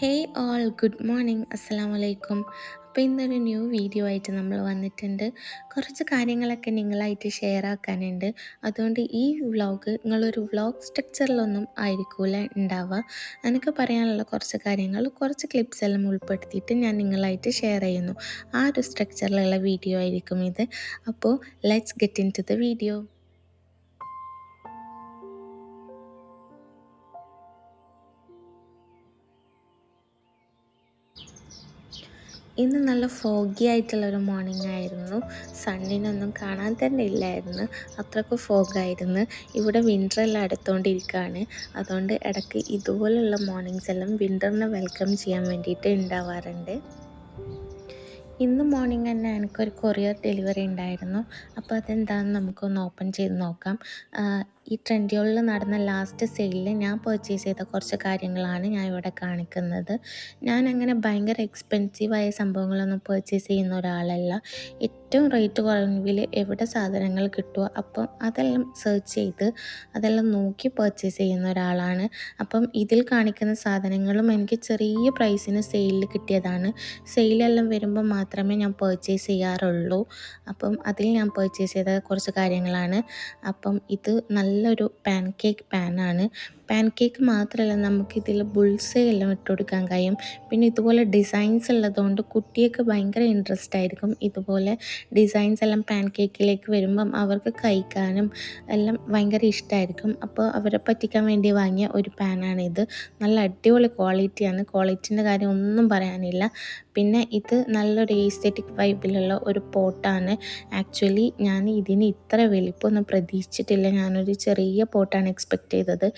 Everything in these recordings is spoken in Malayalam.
ഹേയ് ഓൾ ഗുഡ് മോർണിംഗ് അസ്സലാം വലൈക്കും അപ്പോൾ ഇന്നൊരു ന്യൂ വീഡിയോ ആയിട്ട് നമ്മൾ വന്നിട്ടുണ്ട്. കുറച്ച് കാര്യങ്ങളൊക്കെ നിങ്ങളായിട്ട് ഷെയർ ആക്കാനുണ്ട്. അതുകൊണ്ട് ഈ വ്ളോഗ് നിങ്ങളൊരു വ്ളോഗ് സ്ട്രക്ചറിലൊന്നും ആയിരിക്കില്ല ഉണ്ടാവുക. എനിക്ക് പറയാനുള്ള കുറച്ച് കാര്യങ്ങൾ കുറച്ച് ക്ലിപ്സ് എല്ലാം ഉൾപ്പെടുത്തിയിട്ട് ഞാൻ നിങ്ങളായിട്ട് ഷെയർ ചെയ്യുന്നു. ആ ഒരു സ്ട്രക്ചറിലുള്ള വീഡിയോ ആയിരിക്കും ഇത്. അപ്പോൾ let's get into the video ഇന്ന് നല്ല ഫോഗി ആയിട്ടുള്ള ഒരു മോർണിംഗ് ആയിരുന്നു. സണ്ണിനൊന്നും കാണാൻ തന്നെ ഇല്ലായിരുന്നു. അത്രയ്ക്ക് ഫോഗായിരുന്നു ഇവിടെ വിന്റർ എല്ലാം അടുത്തുകൊണ്ടിരിക്കുകയാണ് അതുകൊണ്ട് ഇടയ്ക്ക് ഇതുപോലുള്ള മോർണിംഗ്സ് എല്ലാം വിന്ററിനെ വെൽക്കം ചെയ്യാൻ വേണ്ടിയിട്ട് ഉണ്ടാവാറുണ്ട് ഇന്ന് മോർണിംഗ് തന്നെ എനിക്കൊരു കൊറിയർ ഡെലിവറി ഉണ്ടായിരുന്നു അപ്പോൾ അതെന്താണെന്ന് നമുക്കൊന്ന് ഓപ്പൺ ചെയ്ത് നോക്കാം. ഈ ട്രെൻഡിയോളിൽ നടന്ന ലാസ്റ്റ് സെയിലിൽ ഞാൻ പർച്ചേസ് ചെയ്ത കുറച്ച് കാര്യങ്ങളാണ് ഞാൻ ഇവിടെ കാണിക്കുന്നത്. ഞാൻ അങ്ങനെ ഭയങ്കര എക്സ്പെൻസീവായ സംഭവങ്ങളൊന്നും പർച്ചേസ് ചെയ്യുന്ന ഒരാളല്ല. ഏറ്റവും റേറ്റ് കുറവിൽ എവിടെ സാധനങ്ങൾ കിട്ടുമോ അപ്പം അതെല്ലാം സെർച്ച് ചെയ്ത് അതെല്ലാം നോക്കി പർച്ചേസ് ചെയ്യുന്ന ഒരാളാണ്. അപ്പം ഇതിൽ കാണിക്കുന്ന സാധനങ്ങളും എനിക്ക് ചെറിയ പ്രൈസിന് സെയിലിൽ കിട്ടിയതാണ്. സെയിലെല്ലാം വരുമ്പോൾ മാത്രമേ ഞാൻ പർച്ചേസ് ചെയ്യാറുള്ളൂ. അപ്പം അതിൽ ഞാൻ പർച്ചേസ് ചെയ്ത കുറച്ച് കാര്യങ്ങളാണ്. അപ്പം ഇത് നല്ല നല്ലൊരു പാൻ കേക്ക് പാനാണ്. പാൻ കേക്ക് മാത്രമല്ല നമുക്കിതിൽ ബുൾസേ എല്ലാം ഇട്ട് കൊടുക്കാൻ കഴിയും. പിന്നെ ഇതുപോലെ ഡിസൈൻസ് ഉള്ളതുകൊണ്ട് കുട്ടിയൊക്കെ ഭയങ്കര ഇൻട്രസ്റ്റ് ആയിരിക്കും. ഇതുപോലെ ഡിസൈൻസ് എല്ലാം പാൻ കേക്കിലേക്ക് വരുമ്പം അവർക്ക് കഴിക്കാനും എല്ലാം ഭയങ്കര ഇഷ്ടമായിരിക്കും അപ്പോൾ അവരെ പറ്റിക്കാൻ വേണ്ടി വാങ്ങിയ ഒരു പാനാണിത് നല്ല അടിപൊളി ക്വാളിറ്റിയാണ്. ക്വാളിറ്റീന്റെ കാര്യം ഒന്നും പറയാനില്ല. പിന്നെ ഇത് നല്ലൊരു ഏസ്തെറ്റിക് വൈബിലുള്ള ഒരു പോട്ടാണ്. ആക്ച്വലി ഞാൻ ഇതിന് ഇത്ര വലിപ്പമൊന്നും പ്രതീക്ഷിച്ചിട്ടില്ല. ഞാനൊരു ചെറിയ പോട്ടാണ് എക്സ്പെക്റ്റ് ചെയ്തത്.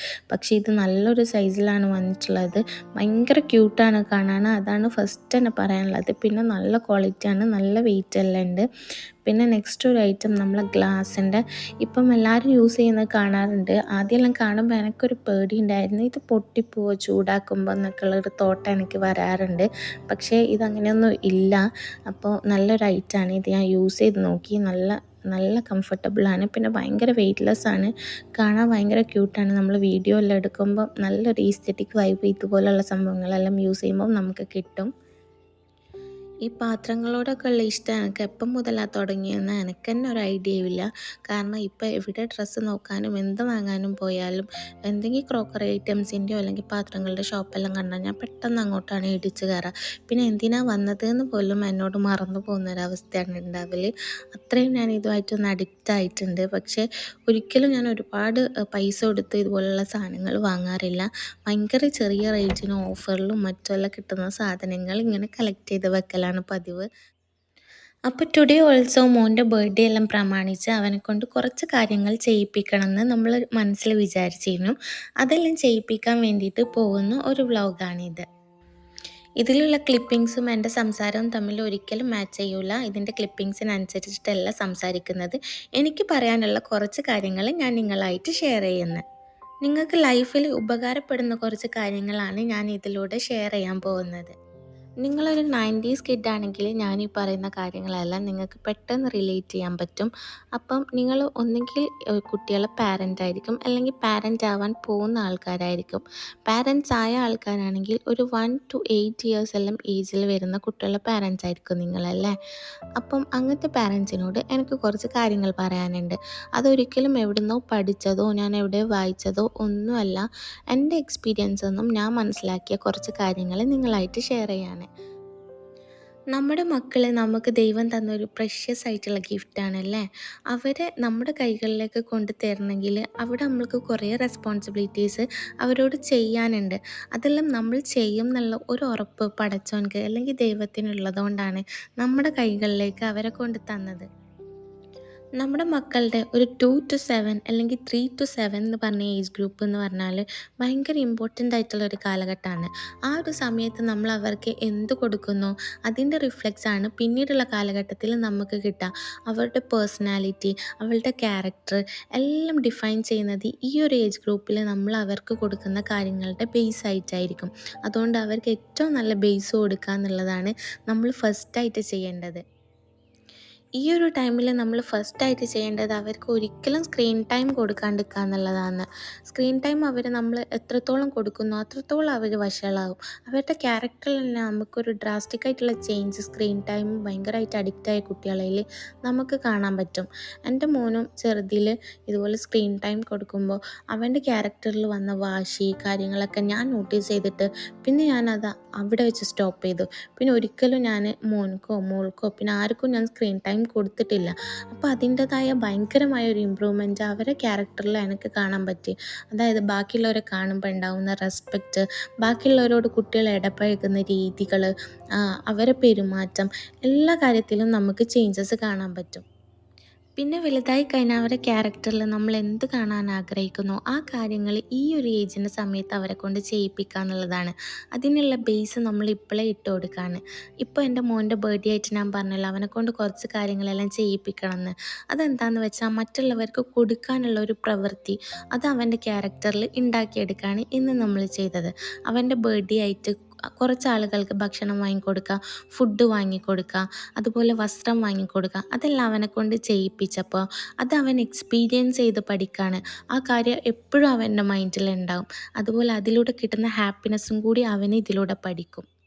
പക്ഷേ ഇത് നല്ലൊരു സൈസിലാണ് വന്നിട്ടുള്ളത്. ഭയങ്കര ക്യൂട്ടാണ് കാണാൻ. അതാണ് ഫസ്റ്റ് തന്നെ പറയാനുള്ളത്. പിന്നെ നല്ല ക്വാളിറ്റിയാണ് നല്ല വെയിറ്റ് എല്ലാം ഉണ്ട്. പിന്നെ നെക്സ്റ്റ് ഒരു ഐറ്റം നമ്മൾ ഗ്ലാസിന്റെ ഇപ്പം എല്ലാവരും യൂസ് ചെയ്യുന്നത് കാണാറുണ്ട്. ആദ്യമെല്ലാം കാണുമ്പോൾ എനിക്കൊരു പേടി ഉണ്ടായിരുന്നു. ഇത് പൊട്ടിപ്പോവോ ചൂടാക്കുമ്പോൾ എന്നൊക്കെയുള്ള ഒരു തോട്ടം എനിക്ക് വരാറുണ്ട്. പക്ഷേ ഇതങ്ങനെയൊന്നും ഇല്ല. അപ്പോൾ നല്ലൊരു ഐറ്റമാണ് ഇത് ഞാൻ യൂസ് ചെയ്ത് നോക്കി. നല്ല നല്ല കംഫർട്ടബിളാണ് പിന്നെ ഭയങ്കര വെയ്റ്റ്ലെസ് ആണ്. കാണാൻ ഭയങ്കര ക്യൂട്ടാണ് നമ്മൾ വീഡിയോ എല്ലാം എടുക്കുമ്പോൾ നല്ലൊരു ഈസ്തെറ്റിക് വൈബ് ഇതുപോലുള്ള സംഭവങ്ങളെല്ലാം യൂസ് ചെയ്യുമ്പോൾ നമുക്ക് കിട്ടും. ഈ പാത്രങ്ങളോടൊക്കെ ഉള്ള ഇഷ്ടം എനിക്ക് എപ്പം മുതലാണ് തുടങ്ങിയെന്ന് എനിക്ക് തന്നെ ഒരു ഐഡിയ ഇല്ല കാരണം ഇപ്പോൾ എവിടെ ഡ്രസ്സ് നോക്കാനും എന്ത് വാങ്ങാനും പോയാലും എന്തെങ്കിലും ക്രോക്കറി ഐറ്റംസിന്റെയോ അല്ലെങ്കിൽ പാത്രങ്ങളുടെ ഷോപ്പെല്ലാം കണ്ടാൽ ഞാൻ പെട്ടെന്ന് അങ്ങോട്ടാണ് ഇടിച്ച് കയറുക പിന്നെ എന്തിനാണ് വന്നതെന്ന് പോലും എന്നോട് മറന്നു പോകുന്ന ഒരവസ്ഥയാണ് ഉണ്ടാവൽ അത്രയും ഞാൻ ഇതുമായിട്ടൊന്ന് അഡിക്റ്റ് ആയിട്ടുണ്ട്. പക്ഷേ ഒരിക്കലും ഞാൻ ഒരുപാട് പൈസ കൊടുത്ത് ഇതുപോലുള്ള സാധനങ്ങൾ വാങ്ങാറില്ല. ഭയങ്കര ചെറിയ റേറ്റിനും ഓഫറിലും മറ്റുമെല്ലാം കിട്ടുന്ന സാധനങ്ങൾ ഇങ്ങനെ കളക്ട് ചെയ്ത് വെക്കലാണ് ചെയ്യാറാണ് പതിവ്. അപ്പോൾ ടുഡേ ഓൾസോ മോന്റെ ബർത്ത്ഡേ എല്ലാം പ്രമാണിച്ച് അവനെ കൊണ്ട് കുറച്ച് കാര്യങ്ങൾ ചെയ്യിപ്പിക്കണമെന്ന് നമ്മൾ മനസ്സിൽ വിചാരിച്ചിരുന്നു. അതെല്ലാം ചെയ്യിപ്പിക്കാൻ വേണ്ടിയിട്ട് പോകുന്ന ഒരു വ്ളോഗാണിത് ഇതിലുള്ള ക്ലിപ്പിങ്സും എന്റെ സംസാരവും തമ്മിൽ ഒരിക്കലും മാച്ച് ചെയ്യൂല. ഇതിന്റെ ക്ലിപ്പിങ്സിനനുസരിച്ചിട്ടല്ല സംസാരിക്കുന്നത്. എനിക്ക് പറയാനുള്ള കുറച്ച് കാര്യങ്ങൾ ഞാൻ നിങ്ങളായിട്ട് ഷെയർ ചെയ്യുന്നത് നിങ്ങൾക്ക് ലൈഫിൽ ഉപകാരപ്പെടുന്ന കുറച്ച് കാര്യങ്ങളാണ് ഞാൻ ഇതിലൂടെ ഷെയർ ചെയ്യാൻ പോകുന്നത്. നിങ്ങളൊരു നയന്റീസ് കിഡാണെങ്കിൽ ഞാൻ ഈ പറയുന്ന കാര്യങ്ങളെല്ലാം നിങ്ങൾക്ക് പെട്ടെന്ന് റിലേറ്റ് ചെയ്യാൻ പറ്റും. അപ്പം നിങ്ങൾ ഒന്നുകിൽ കുട്ടികളെ പാരന്റ് ആയിരിക്കും അല്ലെങ്കിൽ പാരന്റ് ആവാൻ പോകുന്ന ആൾക്കാരായിരിക്കും. പാരൻസ് ആയ ആൾക്കാരാണെങ്കിൽ ഒരു വൺ ടു എയ്റ്റ് ഇയേഴ്സ് എല്ലാം ഏജിൽ വരുന്ന കുട്ടികളുടെ പാരൻസ് ആയിരിക്കും നിങ്ങളല്ലേ? അപ്പം അങ്ങനത്തെ പാരൻസിനോട് എനിക്ക് കുറച്ച് കാര്യങ്ങൾ പറയാനുണ്ട്. അതൊരിക്കലും എവിടുന്നോ പഠിച്ചതോ ഞാൻ എവിടെ വായിച്ചതോ ഒന്നുമല്ല. എന്റെ എക്സ്പീരിയൻസ് ഒന്നും ഞാൻ മനസ്സിലാക്കിയ കുറച്ച് കാര്യങ്ങൾ നിങ്ങളായിട്ട് ഷെയർ ചെയ്യാൻ നമ്മുടെ മക്കളെ നമുക്ക് ദൈവം തന്ന തന്നൊരു പ്രഷ്യസ് ആയിട്ടുള്ള ഗിഫ്റ്റാണല്ലേ അവരെ നമ്മുടെ കൈകളിലേക്ക് കൊണ്ട് തരണമെങ്കിൽ അവിടെ നമ്മൾക്ക് കുറേ റെസ്പോൺസിബിലിറ്റീസ് അവരോട് ചെയ്യാനുണ്ട്. അതെല്ലാം നമ്മൾ ചെയ്യും എന്നുള്ള ഒരു ഉറപ്പ് പടച്ചോൻക്ക് അല്ലെങ്കിൽ ദൈവത്തിനുള്ളതുകൊണ്ടാണ് നമ്മുടെ കൈകളിലേക്ക് അവരെ കൊണ്ട് തന്നത്. നമ്മുടെ മക്കളുടെ ഒരു ടു ടു സെവൻ അല്ലെങ്കിൽ ത്രീ ടു സെവൻ എന്ന് പറഞ്ഞ ഏജ് ഗ്രൂപ്പ് എന്ന് പറഞ്ഞാൽ ഭയങ്കര ഇമ്പോർട്ടന്റ് ആയിട്ടുള്ള ഒരു കാലഘട്ടമാണ്. ആ ഒരു സമയത്ത് നമ്മൾ അവർക്ക് എന്ത് കൊടുക്കുന്നു അതിന്റെ റിഫ്ലക്സ് ആണ് പിന്നീടുള്ള കാലഘട്ടത്തിൽ നമുക്ക് കിട്ടുക. അവരുടെ പേഴ്സണാലിറ്റി അവളുടെ ക്യാരക്ടർ എല്ലാം ഡിഫൈൻ ചെയ്യുന്നത് ഈ ഒരു ഏജ് ഗ്രൂപ്പിൽ നമ്മൾ അവർക്ക് കൊടുക്കുന്ന കാര്യങ്ങളുടെ ബേസ് ആയിട്ടായിരിക്കും. അതുകൊണ്ട് അവർക്ക് ഏറ്റവും നല്ല ബേസ് കൊടുക്കുക എന്നുള്ളതാണ് നമ്മൾ ഫസ്റ്റായിട്ട് ചെയ്യേണ്ടത്. ഈ ഒരു ടൈമിൽ നമ്മൾ ഫസ്റ്റായിട്ട് ചെയ്യേണ്ടത് അവർക്ക് ഒരിക്കലും സ്ക്രീൻ ടൈം കൊടുക്കാണ്ടിരിക്കുക എന്നുള്ളതാണ്. സ്ക്രീൻ ടൈം അവർ നമ്മൾ എത്രത്തോളം കൊടുക്കുന്നു അത്രത്തോളം അവർ വഷളാകും അവരുടെ ക്യാരക്ടറിൽ തന്നെ നമുക്കൊരു ഡ്രാസ്റ്റിക് ആയിട്ടുള്ള ചേഞ്ച് സ്ക്രീൻ ടൈം ഭയങ്കരമായിട്ട് അഡിക്റ്റായ കുട്ടികളിൽ നമുക്ക് കാണാൻ പറ്റും. എന്റെ മോനും ചെറുതിൽ ഇതുപോലെ സ്ക്രീൻ ടൈം കൊടുക്കുമ്പോൾ അവന്റെ ക്യാരക്ടറിൽ വന്ന വാശി കാര്യങ്ങളൊക്കെ ഞാൻ നോട്ടീസ് ചെയ്തിട്ട് പിന്നെ ഞാനത് അവിടെ വെച്ച് സ്റ്റോപ്പ് ചെയ്തു. പിന്നെ ഒരിക്കലും ഞാൻ മോൻക്കോ മോൾക്കോ പിന്നെ ആർക്കും ഞാൻ സ്ക്രീൻ ടൈം കൊടുത്തിട്ടില്ല. അപ്പോൾ അതിന്റെതായ ഭയങ്കരമായ ഒരു ഇമ്പ്രൂവ്മെന്റ് അവരെ ക്യാരക്ടറിൽ എനിക്ക് കാണാൻ പറ്റി. അതായത് ബാക്കിയുള്ളവരെ കാണുമ്പോൾ ഉണ്ടാവുന്ന റെസ്പെക്റ്റ് ബാക്കിയുള്ളവരോട് കുട്ടികൾ ഇടപഴകുന്ന രീതികൾ അവരെ പെരുമാറ്റം എല്ലാ കാര്യത്തിലും നമുക്ക് ചേഞ്ചസ് കാണാൻ പറ്റും. പിന്നെ വലുതായി കഴിഞ്ഞാൽ അവരെ ക്യാരക്ടറിൽ നമ്മൾ എന്ത് കാണാൻ ആഗ്രഹിക്കുന്നു ആ കാര്യങ്ങൾ ഈ ഒരു ഏജിന്റെ സമയത്ത് അവരെ കൊണ്ട് ചെയ്യിപ്പിക്കുക എന്നുള്ളതാണ്. അതിനുള്ള ബേസ് നമ്മൾ ഇപ്പോഴേ ഇട്ട് കൊടുക്കുകയാണ് ഇപ്പോൾ എന്റെ മോന്റെ ബർത്ത്ഡേ ആയിട്ട് ഞാൻ പറഞ്ഞല്ലോ അവനെ കൊണ്ട് കുറച്ച് കാര്യങ്ങളെല്ലാം ചെയ്യിപ്പിക്കണം എന്ന് അതെന്താണെന്ന് വെച്ചാൽ മറ്റുള്ളവർക്ക് കൊടുക്കാനുള്ള ഒരു പ്രവൃത്തി അത് അവന്റെ ക്യാരക്ടറിൽ ഉണ്ടാക്കിയെടുക്കുകയാണ് ഇന്ന് നമ്മൾ ചെയ്തത്. അവന്റെ ബർത്ത്ഡേ ആയിട്ട് കുറച്ച് ആളുകൾക്ക് ഭക്ഷണം വാങ്ങിക്കൊടുക്കുക ഫുഡ് വാങ്ങിക്കൊടുക്കുക അതുപോലെ വസ്ത്രം വാങ്ങിക്കൊടുക്കുക അതെല്ലാം അവനെ കൊണ്ട് ചെയ്യിപ്പിച്ചപ്പോൾ അത് അവൻ എക്സ്പീരിയൻസ് ചെയ്ത് പഠിക്കുകയാണ്. ആ കാര്യം എപ്പോഴും അവന്റെ മൈൻഡിലുണ്ടാവും അതുപോലെ അതിലൂടെ കിട്ടുന്ന ഹാപ്പിനെസ്സും കൂടി അവന് ഇതിലൂടെ പഠിക്കും.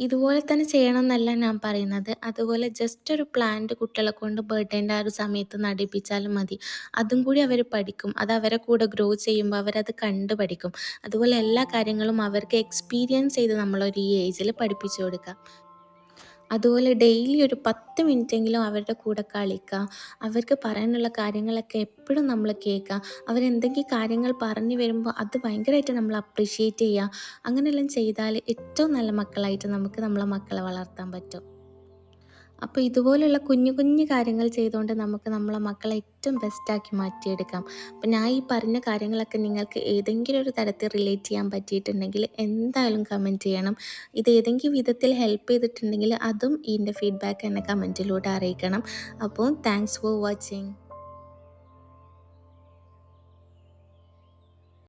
ഇതുപോലെ തന്നെ ചെയ്യണം എന്നല്ല ഞാൻ പറയുന്നത്. അതുപോലെ ജസ്റ്റ് ഒരു പ്ലാന്റ് കുട്ടികളെ കൊണ്ട് ബർത്ത്ഡേന്റെ ആ ഒരു സമയത്ത് നടിപ്പിച്ചാലും മതി. അതും കൂടി അവർ പഠിക്കും. അത് അവരെ കൂടെ ഗ്രോ ചെയ്യുമ്പോൾ അവരത് കണ്ട് പഠിക്കും. അതുപോലെ എല്ലാ കാര്യങ്ങളും അവർക്ക് എക്സ്പീരിയൻസ് ചെയ്ത് നമ്മളൊരു ഈ ഏജിൽ പഠിപ്പിച്ചു കൊടുക്കുക അതുപോലെ ഡെയിലി ഒരു പത്ത് മിനിറ്റെങ്കിലും അവരുടെ കൂടെ കളിക്കുക അവർക്ക് പറയാനുള്ള കാര്യങ്ങളൊക്കെ എപ്പോഴും നമ്മൾ കേൾക്കുക അവരെന്തെങ്കിലും കാര്യങ്ങൾ പറഞ്ഞു വരുമ്പോൾ അത് ഭയങ്കരമായിട്ട് നമ്മൾ അപ്രീഷിയേറ്റ് ചെയ്യുക അങ്ങനെയെല്ലാം ചെയ്താൽ ഏറ്റവും നല്ല മക്കളായിട്ട് നമുക്ക് നമ്മളെ മക്കളെ വളർത്താൻ പറ്റും. അപ്പോൾ ഇതുപോലെയുള്ള കുഞ്ഞു കുഞ്ഞു കാര്യങ്ങൾ ചെയ്തുകൊണ്ട് നമുക്ക് നമ്മളെ മക്കളെ ഏറ്റവും ബെസ്റ്റാക്കി മാറ്റിയെടുക്കാം. അപ്പം ഞാൻ ഈ പറഞ്ഞ കാര്യങ്ങളൊക്കെ നിങ്ങൾക്ക് ഏതെങ്കിലും ഒരു തരത്തിൽ റിലേറ്റ് ചെയ്യാൻ പറ്റിയിട്ടുണ്ടെങ്കിൽ എന്തായാലും കമന്റ് ചെയ്യണം. ഇത് ഏതെങ്കിലും വിധത്തിൽ ഹെൽപ്പ് ചെയ്തിട്ടുണ്ടെങ്കിൽ അതും ഇതിന്റെ ഫീഡ്ബാക്ക് എന്നെ കമന്റിലൂടെ അറിയിക്കണം. അപ്പോൾ താങ്ക്സ് ഫോർ വാച്ചിങ്